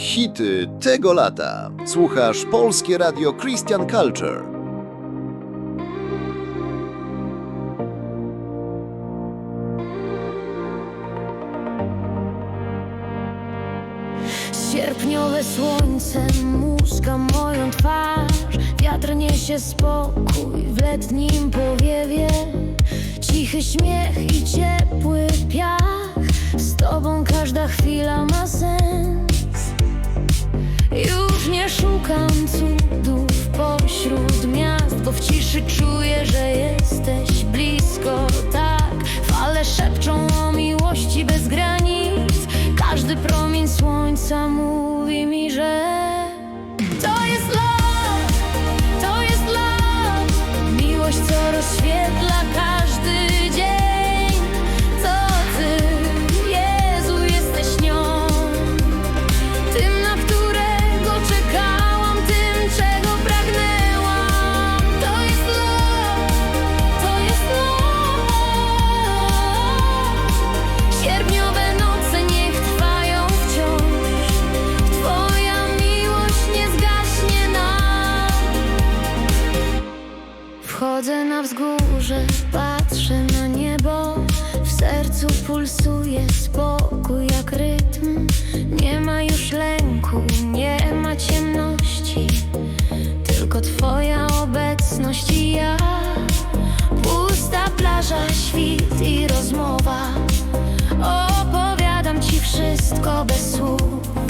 Hity tego lata. Słuchasz Polskie Radio Christian Culture. Sierpniowe słońce muska moją twarz Wiatr niesie spokój w letnim powiewie szukam cudów pośród miast Bo w ciszy czuję, że jesteś blisko. Tak, fale szepczą o miłości bez granic. Każdy promień słońca mówi pulsuje spokój jak rytm. Nie ma już lęku, nie ma ciemności. Tylko twoja obecność i ja. Pusta plaża, świt i rozmowa. Opowiadam ci wszystko bez słów.